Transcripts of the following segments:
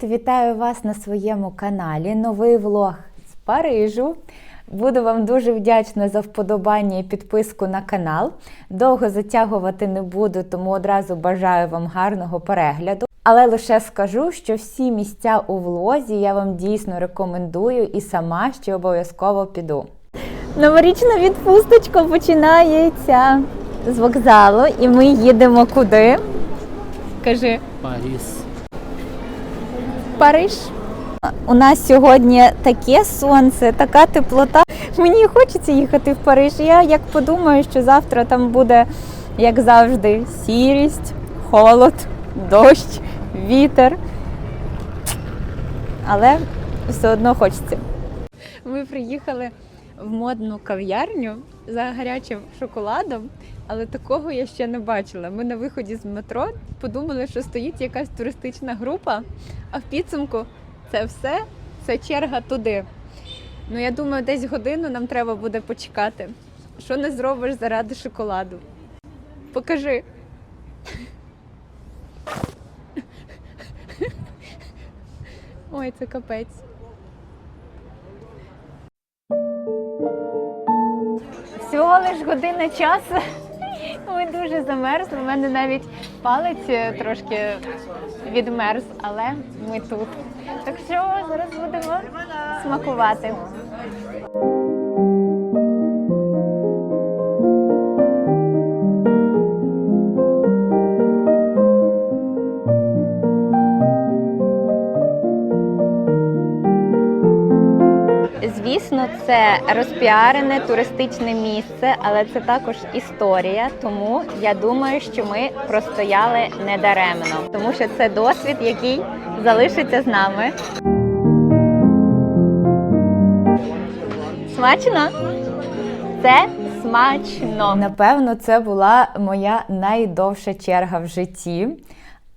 Привіт! Вітаю вас на своєму каналі. Новий влог з Парижу. Буду вам дуже вдячна за вподобання і підписку на канал. Довго затягувати не буду, тому одразу бажаю вам гарного перегляду. Але лише скажу, що всі місця у влозі я вам дійсно рекомендую і сама ще обов'язково піду. Новорічна відпусточка починається з вокзалу, і ми їдемо куди? Кажи. Паріс. Париж. У нас сьогодні таке сонце, така теплота. Мені хочеться їхати в Париж. Я як подумаю, що завтра там буде, як завжди, сірість, холод, дощ, вітер. Але все одно хочеться. Ми приїхали в модну кав'ярню за гарячим шоколадом, але такого я ще не бачила. Ми на виході з метро подумали, що стоїть якась туристична група, а в підсумку це все це черга туди. Ну, я думаю, десь годину нам треба буде почекати. Що не зробиш заради шоколаду? Покажи. Ой, це капець. Всього лиш година часу. Ми дуже замерзли. У мене навіть палець е, трошки відмерз, але ми тут. Так що зараз будемо смакувати. Звісно, це розпіарене туристичне місце, але це також історія. Тому я думаю, що ми простояли недаремно, тому що це досвід, який залишиться з нами. Смачно? Це смачно. Напевно, це була моя найдовша черга в житті.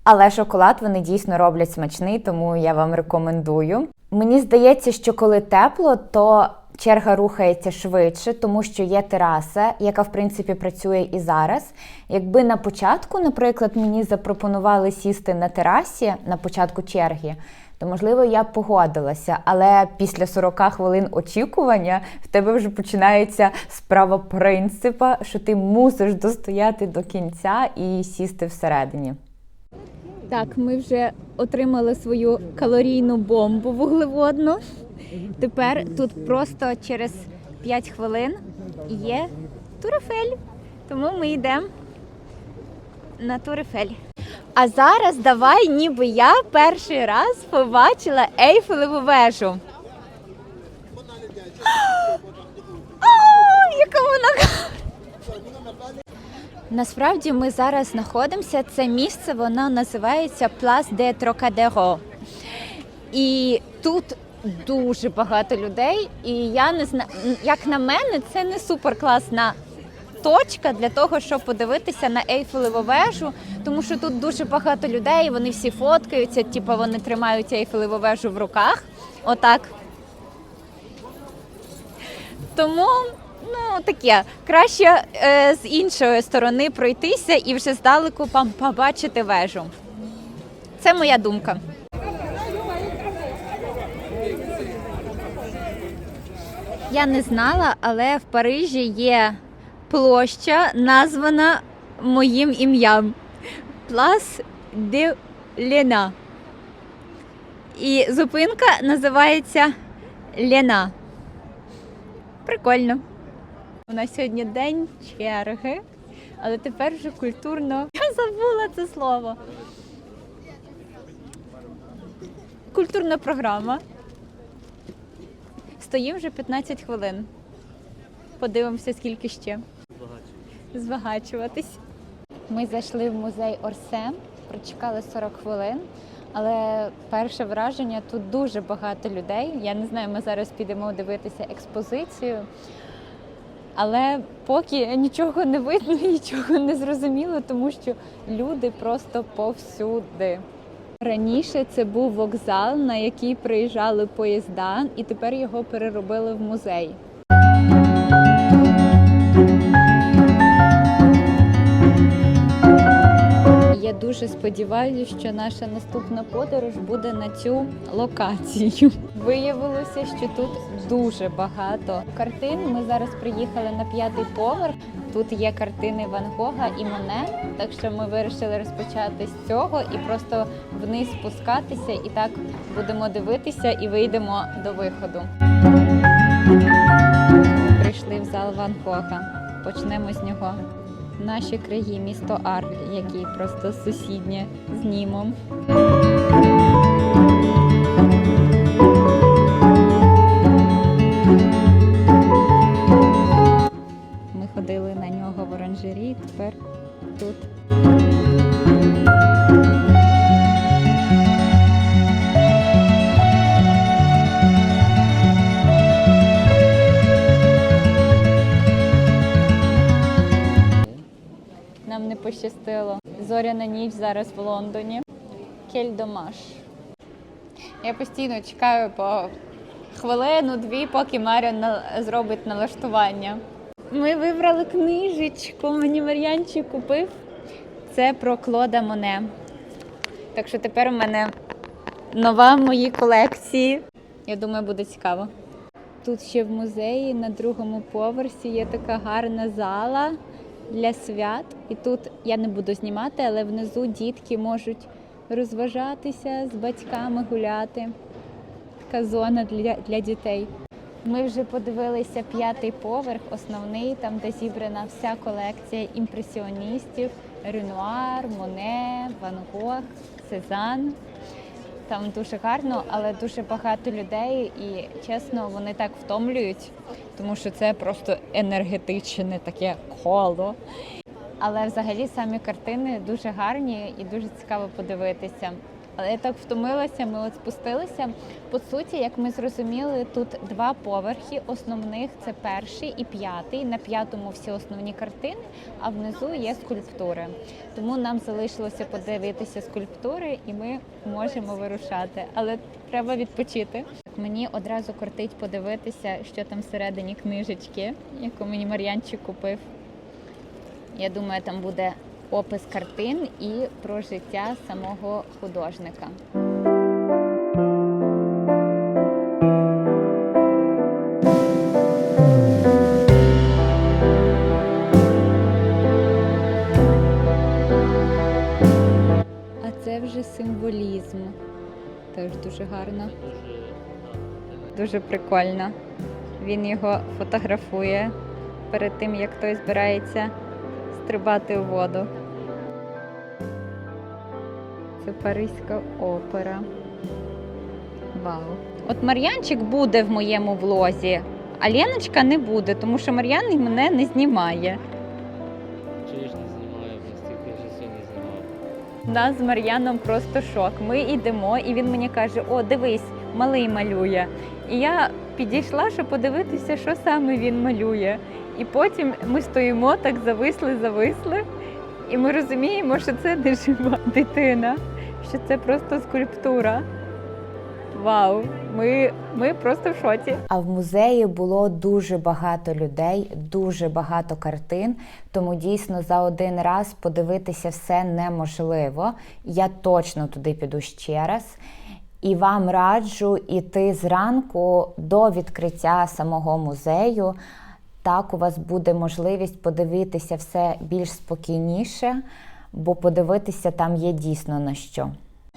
Але шоколад вони дійсно роблять смачний, тому я вам рекомендую. Мені здається, що коли тепло, то черга рухається швидше, тому що є тераса, яка в принципі працює і зараз. Якби на початку, наприклад, мені запропонували сісти на терасі на початку черги, то можливо я б погодилася. Але після 40 хвилин очікування в тебе вже починається справа принципа, що ти мусиш достояти до кінця і сісти всередині. Так, ми вже отримали свою калорійну бомбу вуглеводну. Тепер тут просто через 5 хвилин є турефель. Тому ми йдемо на турефель. А зараз давай, ніби я перший раз побачила Ейфелеву вежу. А, яка вона Насправді ми зараз знаходимося. Це місце воно називається Place de Trocadero. І тут дуже багато людей. І я не знаю, як на мене, це не суперкласна точка для того, щоб подивитися на Ейфелеву вежу, тому що тут дуже багато людей, вони всі фоткаються, типу вони тримають Ейфелеву вежу в руках. Отак. Тому Ну, таке. Краще е, з іншої сторони пройтися і вже здалеку побачити вежу. Це моя думка. Я не знала, але в Парижі є площа, названа моїм ім'ям. Place de Lena. І зупинка називається Лена. Прикольно. У нас сьогодні день черги, але тепер вже культурно. Я забула це слово. Культурна програма. Стоїм вже 15 хвилин. Подивимося, скільки ще. Збагачуватись. Ми зайшли в музей Орсе, прочекали 40 хвилин. Але перше враження тут дуже багато людей. Я не знаю, ми зараз підемо дивитися експозицію. Але поки нічого не видно, нічого не зрозуміло, тому що люди просто повсюди. Раніше це був вокзал, на який приїжджали поїзда, і тепер його переробили в музей. Я дуже сподіваюся, що наша наступна подорож буде на цю локацію. Виявилося, що тут дуже багато картин. Ми зараз приїхали на п'ятий поверх. Тут є картини Ван Гога і Моне, так що ми вирішили розпочати з цього і просто вниз спускатися, і так будемо дивитися і вийдемо до виходу. Прийшли в зал Ван Гога. Почнемо з нього. В нашій краї місто Арль, який просто сусіднє з Німом. Ми ходили на нього в оранжері, тепер тут. Пощастило. Зоряна ніч зараз в Лондоні. Кельдомаш. Я постійно чекаю по хвилину-дві, поки Маріон зробить налаштування. Ми вибрали книжечку. Мені Мар'янчик купив. Це про Клода Моне. Так що тепер у мене нова в моїй колекції. Я думаю, буде цікаво. Тут ще в музеї на другому поверсі є така гарна зала для свят. І тут я не буду знімати, але внизу дітки можуть розважатися з батьками гуляти. Така зона для, для дітей. Ми вже подивилися п'ятий поверх, основний, там де зібрана вся колекція імпресіоністів: Ренуар, Моне, Ван Гог, Сезанн. Там дуже гарно, але дуже багато людей, і чесно, вони так втомлюють, тому що це просто енергетичне таке коло. Але взагалі самі картини дуже гарні і дуже цікаво подивитися. Але я так втомилася, ми от спустилися. По суті, як ми зрозуміли, тут два поверхи. Основних це перший і п'ятий. На п'ятому всі основні картини, а внизу є скульптури. Тому нам залишилося подивитися скульптури, і ми можемо вирушати. Але треба відпочити. Мені одразу кортить подивитися, що там всередині книжечки, яку мені Мар'янчик купив. Я думаю, там буде опис картин і про життя самого художника. А це вже символізм. Теж дуже гарно. Дуже прикольно. Він його фотографує перед тим, як той збирається стрибати у воду. Це Паризька опера. Вау. От Мар'янчик буде в моєму влозі, а Леночка не буде, тому що Мар'ян мене не знімає. Ж не знімаю, бо стільки вже сьогодні знімав. У нас з Мар'яном просто шок. Ми йдемо, і він мені каже: О, дивись, малий малює. І я підійшла, щоб подивитися, що саме він малює. І потім ми стоїмо, так зависли, зависли, і ми розуміємо, що це не жива дитина, що це просто скульптура. Вау, ми, ми просто в шоці. А в музеї було дуже багато людей, дуже багато картин. Тому дійсно за один раз подивитися все неможливо. Я точно туди піду ще раз. І вам раджу іти зранку до відкриття самого музею. Так у вас буде можливість подивитися все більш спокійніше, бо подивитися там є дійсно на що.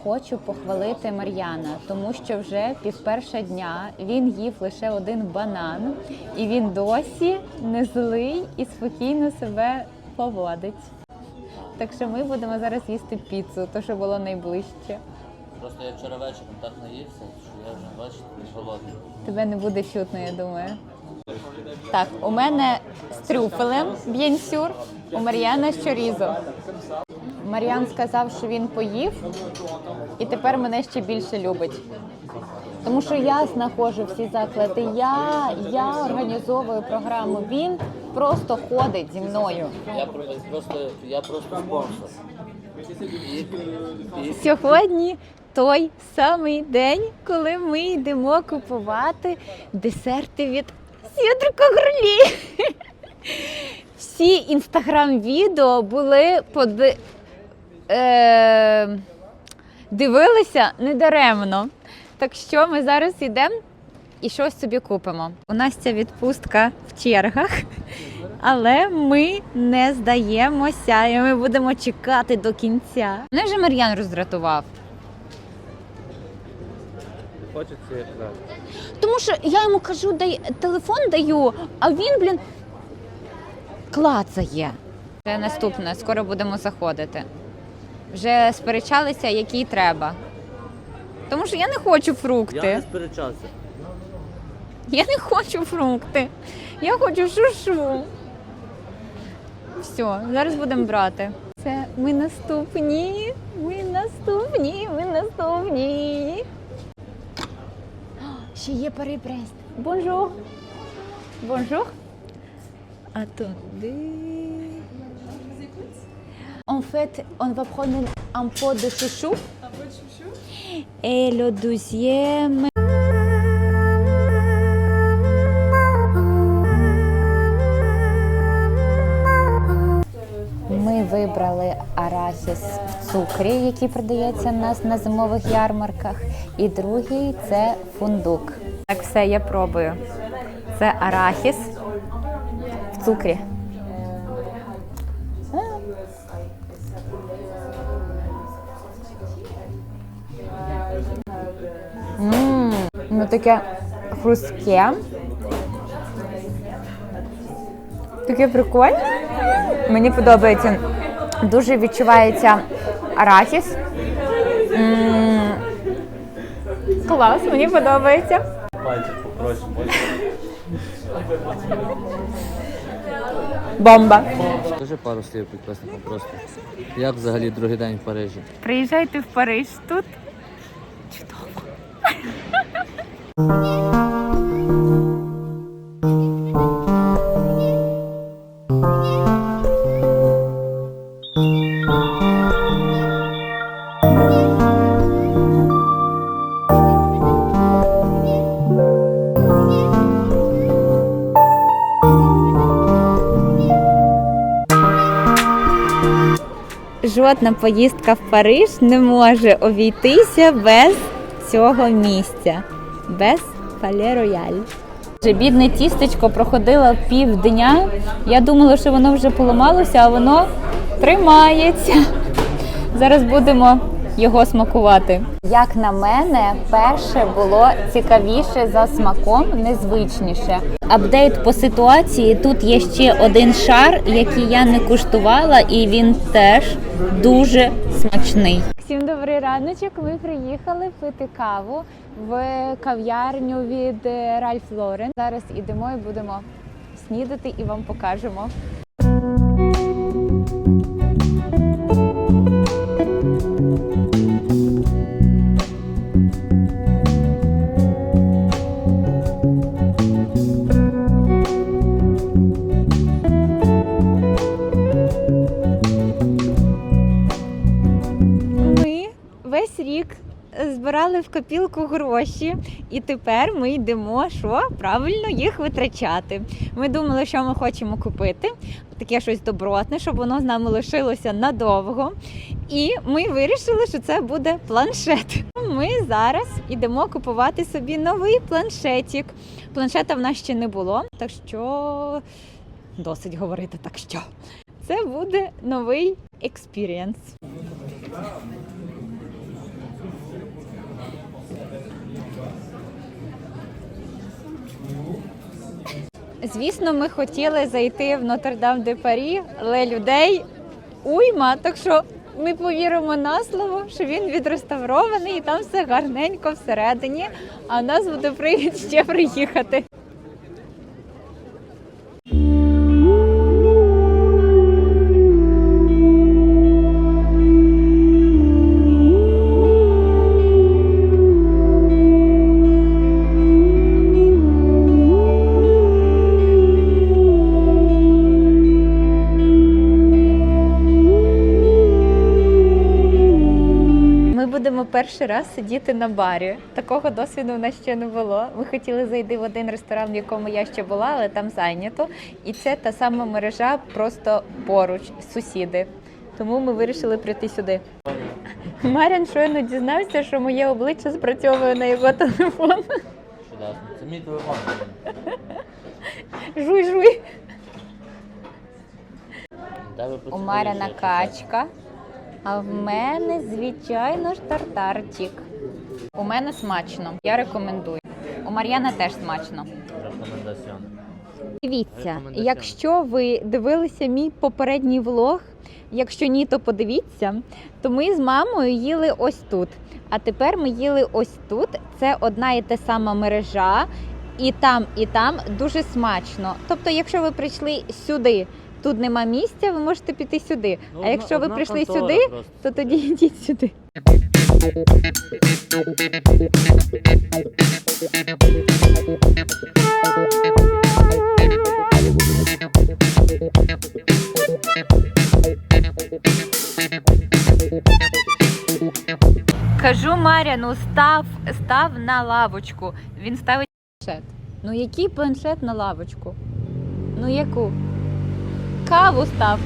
Хочу похвалити Мар'яна, тому що вже півперша дня він їв лише один банан, і він досі не злий і спокійно себе поводить. Так що ми будемо зараз їсти піцу, то що було найближче. Просто я вчора вечором так наївся, що я вже не голодний. Тебе не буде чутно, я думаю. Так, у мене з трюфелем б'єнсюр, у Мар'яна з чорізо. Мар'ян сказав, що він поїв, і тепер мене ще більше любить. Тому що я знаходжу всі заклади, я, я організовую програму. Він просто ходить зі мною. Я про- просто, я просто спонсор. Сьогодні той самий день, коли ми йдемо купувати десерти від Сідрука Гурлі. Всі інстаграм-відео були поди... е, дивилися недаремно. Так що ми зараз йдемо і щось собі купимо. У нас ця відпустка в чергах, але ми не здаємося і ми будемо чекати до кінця. Мене вже Мар'ян роздратував. Хочеться. Тому що я йому кажу, дай телефон даю, а він, блін, клацає. Це наступне, скоро будемо заходити. Вже сперечалися, який треба. Тому що я не хочу фрукти. Я не сперечався. Я не хочу фрукти. Я хочу шушу. Все, зараз будемо брати. Це ми наступні. Ми наступні, ми наступні. Ще є Пари Брест. Бонжур. Бонжур. Attendez. En fait, on va prendre un pot de chouchou. Un pot de chouchou. Et le deuxième. Ми вибрали арахіс цукрі, який продається у нас на зимових ярмарках. І другий це фундук. Так, все, я пробую. Це арахіс в цукрі. Ммм, ну таке хрустке. Таке прикольне. Мені подобається. Дуже відчувається арахіс. Клас, мені подобається. Бомба. Скажи пару слів підписникам просто. Як взагалі другий день в Парижі? Приїжджайте в Париж тут. Чудово. Жодна поїздка в Париж не може обійтися без цього місця, без Пале Рояль. Бідне тістечко проходило півдня. Я думала, що воно вже поламалося, а воно тримається. Зараз будемо його смакувати. Як на мене, перше було цікавіше за смаком, незвичніше. Апдейт по ситуації. Тут є ще один шар, який я не куштувала, і він теж дуже смачний. Всім добрий раночок. Ми приїхали пити каву в кав'ярню від е, Ральф Лорен. Зараз ідемо і будемо снідати і вам покажемо. Збирали в копілку гроші, і тепер ми йдемо, що правильно їх витрачати. Ми думали, що ми хочемо купити, таке щось добротне, щоб воно з нами лишилося надовго. І ми вирішили, що це буде планшет. Ми зараз йдемо купувати собі новий планшетик. Планшета в нас ще не було, так що досить говорити так що. Це буде новий експірієнс. Звісно, ми хотіли зайти в Нотр-Дам де Парі, але людей уйма, так що ми повіримо на слово, що він відреставрований і там все гарненько всередині, а нас буде привід ще приїхати. Будемо перший раз сидіти на барі. Такого досвіду у нас ще не було. Ми хотіли зайти в один ресторан, в якому я ще була, але там зайнято. І це та сама мережа, просто поруч, сусіди. Тому ми вирішили прийти сюди. Марян щойно дізнався, що моє обличчя спрацьовує на його телефон. Чудесно. Це мій телефон. Жуй, жуй. У це? качка, а в мене, звичайно ж, тартарчик. У мене смачно. Я рекомендую. У Мар'яна теж смачно. Дивіться, якщо ви дивилися мій попередній влог, якщо ні, то подивіться, то ми з мамою їли ось тут. А тепер ми їли ось тут. Це одна і та сама мережа, і там, і там дуже смачно. Тобто, якщо ви прийшли сюди, тут нема місця, ви можете піти сюди. Ну, а якщо ви прийшли сюди, просто. то тоді йдіть сюди. Кажу Маряну, став, став на лавочку. Він ставить планшет. Ну який планшет на лавочку? Ну яку? Каву став.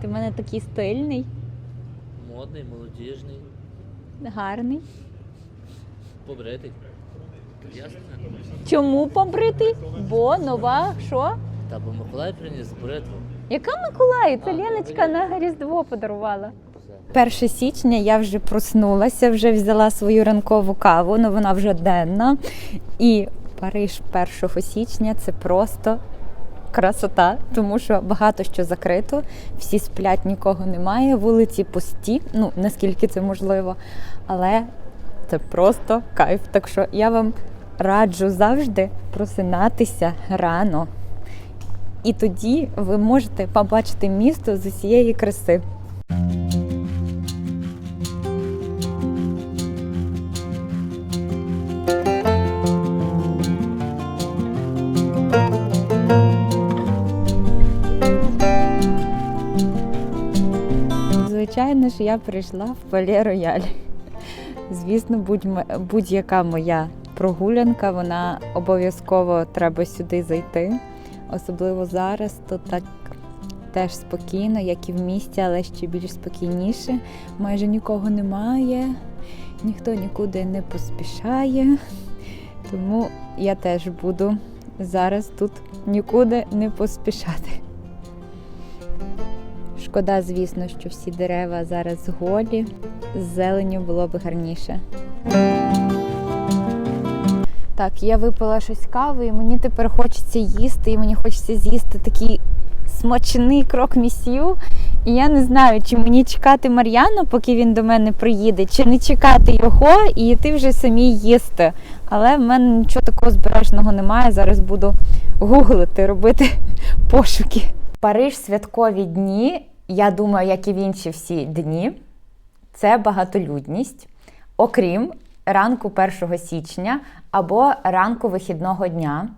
Ти в мене такий стильний, Модний, молодіжний, гарний. побритий. Ясно? Чому побритий? Бо нова що? Та бо Миколай приніс бритву. Яка Миколай? Це А, Леночка ну, на Різдво подарувала. 1 січня я вже проснулася, вже взяла свою ранкову каву, але вона вже денна. І Париж 1 січня це просто красота, тому що багато що закрито, всі сплять, нікого немає, вулиці пусті, ну наскільки це можливо. Але це просто кайф. Так що я вам раджу завжди просинатися рано. І тоді ви можете побачити місто з усієї краси. Звичайно ж, я прийшла в Пале Рояль. Звісно, будь-яка моя прогулянка, вона обов'язково треба сюди зайти. Особливо зараз, то так теж спокійно, як і в місті, але ще більш спокійніше. Майже нікого немає, ніхто нікуди не поспішає. Тому я теж буду зараз тут нікуди не поспішати. Шкода, звісно, що всі дерева зараз голі. З зеленю було б гарніше. Так, я випила щось кави, і мені тепер хочеться їсти, і мені хочеться з'їсти такий смачний крок місію. І я не знаю, чи мені чекати Мар'яна, поки він до мене приїде, чи не чекати його і йти вже самі їсти. Але в мене нічого такого збережного немає. Зараз буду гуглити, робити пошуки. Париж святкові дні, я думаю, як і в інші всі дні, це багатолюдність, окрім ранку 1 січня або ранку вихідного дня.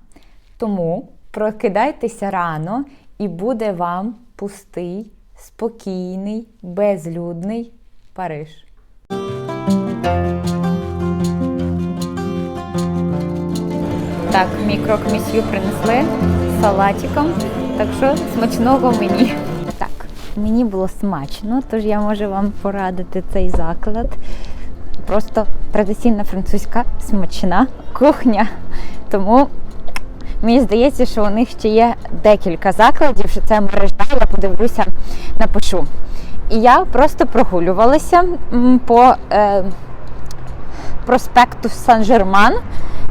Тому прокидайтеся рано і буде вам пустий, спокійний, безлюдний Париж. Так, мій крок місью принесли салатиком. Так що смачного мені. Мені було смачно, тож я можу вам порадити цей заклад. Просто традиційна французька смачна кухня. Тому мені здається, що у них ще є декілька закладів, що це мережа, я подивлюся, напишу. І я просто прогулювалася по е, проспекту Сан-Жерман.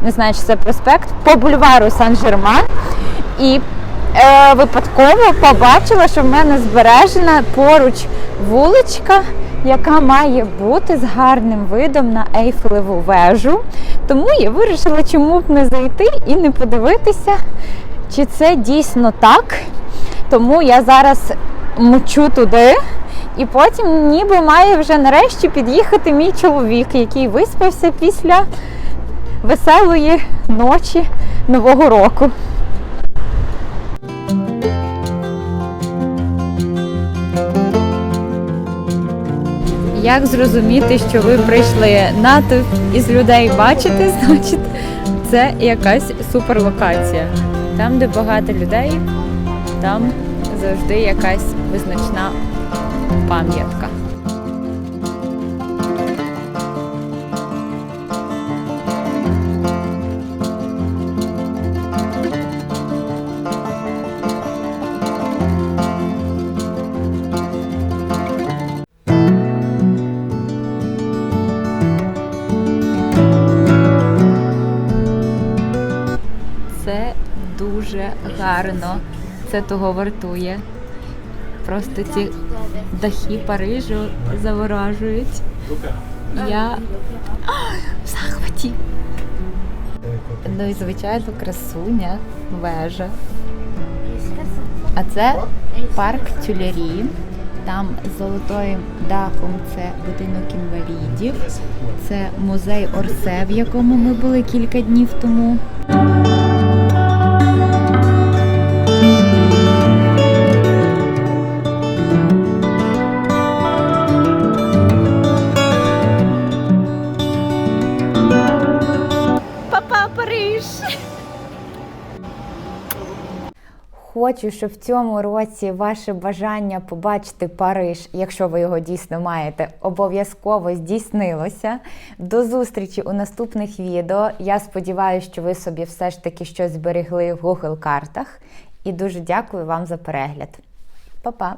Не знаю, чи це проспект, по бульвару Сан-Жерман. І е, випадково побачила, що в мене збережена поруч вуличка, яка має бути з гарним видом на Ейфелеву вежу. Тому я вирішила, чому б не зайти і не подивитися, чи це дійсно так. Тому я зараз мчу туди. І потім ніби має вже нарешті під'їхати мій чоловік, який виспався після веселої ночі Нового року. Як зрозуміти, що ви прийшли натовп із людей бачите, значить це якась суперлокація. Там, де багато людей, там завжди якась визначна пам'ятка. Гарно. Це того вартує. Просто ці дахи Парижу заворажують. Я в захваті. Ну і звичайно красуня, вежа. А це парк Тюлярі. Там золотою дахом це будинок інвалідів. Це музей Орсе, в якому ми були кілька днів тому. Хочу, щоб в цьому році ваше бажання побачити Париж, якщо ви його дійсно маєте, обов'язково здійснилося. До зустрічі у наступних відео. Я сподіваюся, що ви собі все ж таки щось зберегли в Google картах. І дуже дякую вам за перегляд. Па-па!